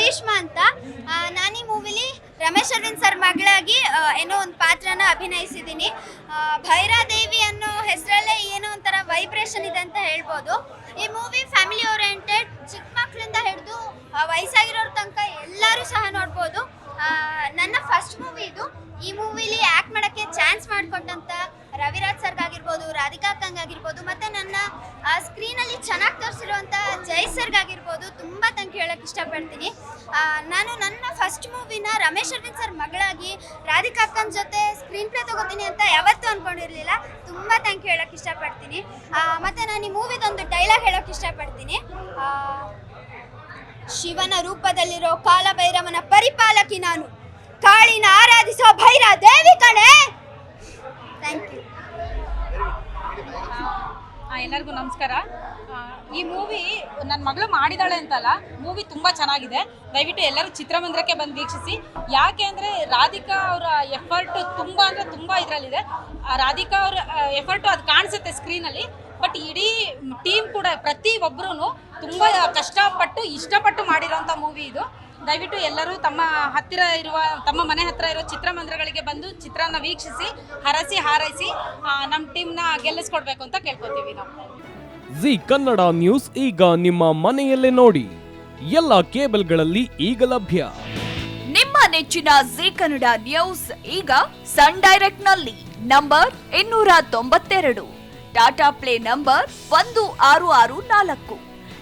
ಗ್ರೀಷ್ಮಾ ಅಂತ. ನಾನು ಈ ಮೂವಿಲಿ ರಮೇಶ್ ಅರವಿಂದ್ ಸರ್ ಮಗಳಾಗಿ ಏನೋ ಒಂದು ಪಾತ್ರನ ಅಭಿನಯಿಸಿದ್ದೀನಿ. ಭೈರಾದೇವಿ ಅನ್ನೋ ಹೆಸರಲ್ಲೇ ಏನೋ ಒಂಥರ ವೈಬ್ರೇಷನ್ ಇದೆ ಅಂತ ಹೇಳ್ಬೋದು. ಈ ಮೂವಿ ಫ್ಯಾಮಿಲಿ ಓರಿಯೆಂಟೆಡ್ ಚಿಕ್ಕ ಮಕ್ಕಳಿಂದ ಹಿಡಿದು ವಯಸ್ಸಾಗಿರೋರ ತನಕ ಎಲ್ಲರೂ ಸಹ ನೋಡ್ಬೋದು. ನನ್ನ ಫಸ್ಟ್ ಮೂವಿ ಇದು. ಈ ಮೂವಿಲಿ ಆ್ಯಕ್ಟ್ ಮಾಡೋಕ್ಕೆ ಚಾನ್ಸ್ ಮಾಡಿಕೊಟ್ಟಂಥ ರವಿರಾಜ್ ಸರ್ಗಾಗಿರ್ಬೋದು ರಾಧಿಕಾ ಅಕ್ಕಂಗಾಗಿರ್ಬೋದು ಮತ್ತು ನನ್ನ ಸ್ಕ್ರೀನಲ್ಲಿ ಚೆನ್ನಾಗಿ ತೋರಿಸಿರುವಂಥ ಜೈ ತಂಕ ಹೇಳೋಕ್ಕೆ ಇಷ್ಟಪಡ್ತೀನಿ. ನಾನು ನನ್ನ ಫಸ್ಟ್ ಮೂವಿನ ರಮೇಶ್ ಅರವಿಂದ್ ಸರ್ ಮಗಳಾಗಿ ರಾಧಿಕಾ ಅಕ್ಕನ ಜೊತೆ ಸ್ಕ್ರೀನ್ ಪ್ಲೇ ತಗೋತೀನಿ ಅಂತ ಯಾವತ್ತೂ ಅಂದ್ಕೊಂಡಿರಲಿಲ್ಲ ತುಂಬ ಯು ಹೇಳೋಕೆ ಇಷ್ಟಪಡ್ತೀನಿ. ಮತ್ತೆ ನಾನು ಈ ಮೂವಿದೊಂದು ಡೈಲಾಗ್ ಹೇಳೋಕ್ಕೆ ಇಷ್ಟಪಡ್ತೀನಿ. ಶಿವನ ರೂಪದಲ್ಲಿರೋ ಕಾಲಭೈರವನ ಪರಿಪಾಲಕಿ ನಾನು. ಕಾಳಿನ ಆರಾಧಿಸೋ ಭೈರ ದೇವಿ ಕಣೆ ಥ್ಯಾಂಕ್ ಯು ಆ, ಎಲ್ಲರಿಗೂ ನಮಸ್ಕಾರ. ಈ ಮೂವಿ ನನ್ನ ಮಗಳು ಮಾಡಿದಾಳೆ ಅಂತಲ್ಲ ಮೂವಿ ತುಂಬ ಚೆನ್ನಾಗಿದೆ. ದಯವಿಟ್ಟು ಎಲ್ಲರೂ ಚಿತ್ರಮಂದಿರಕ್ಕೆ ಬಂದು ವೀಕ್ಷಿಸಿ. ಯಾಕೆ ಅಂದರೆ ರಾಧಿಕಾ ಅವರ ಎಫರ್ಟ್ ತುಂಬ ಅಂದರೆ ತುಂಬ ಇದರಲ್ಲಿದೆ. ರಾಧಿಕಾ ಅವರ ಎಫರ್ಟು ಅದು ಕಾಣಿಸುತ್ತೆ ಸ್ಕ್ರೀನಲ್ಲಿ ಬಟ್ ಇಡೀ ಟೀಮ್ ಕೂಡ ಪ್ರತಿ ಒಬ್ಬರೂ ತುಂಬ ಕಷ್ಟಪಟ್ಟು ಇಷ್ಟಪಟ್ಟು ಮಾಡಿರೋಂಥ ಮೂವಿ ಇದು. ದಯವಿಟ್ಟು ಎಲ್ಲರೂ ತಮ್ಮ ಹತ್ತಿರ ಇರುವ ತಮ್ಮ ಮನೆ ಹತ್ತಿರ ಇರುವ ಚಿತ್ರಮಂದಿರಗಳಿಗೆ ಬಂದು ಚಿತ್ರನ ವೀಕ್ಷಿಸಿ ಹರಸಿ ಹಾರೈಸಿ ನಮ್ಮ ಟೀಮ್ನ ಗೆಲ್ಲಿಸ್ಕೊಡ್ಬೇಕು ಅಂತ ಕೇಳ್ಕೊತೀವಿ ನಾವು. ಜಿ ಕನ್ನಡ ನ್ಯೂಸ್ ಈಗ ನಿಮ್ಮ ಮನೆಯಲ್ಲೇ ನೋಡಿ. ಎಲ್ಲ ಕೇಬಲ್ಗಳಲ್ಲಿ ಈಗ ಲಭ್ಯ. ನಿಮ್ಮ ನೆಚ್ಚಿನ ಜಿ ಕನ್ನಡ ನ್ಯೂಸ್ ಈಗ ಸನ್ ಡೈರೆಕ್ಟ್ನಲ್ಲಿ ನಂಬರ್ ಇನ್ನೂರ ತೊಂಬತ್ತೆರಡು. ಟಾಟಾ ಪ್ಲೇ ನಂಬರ್ ಒಂದು ಆರು ಆರು ನಾಲ್ಕು.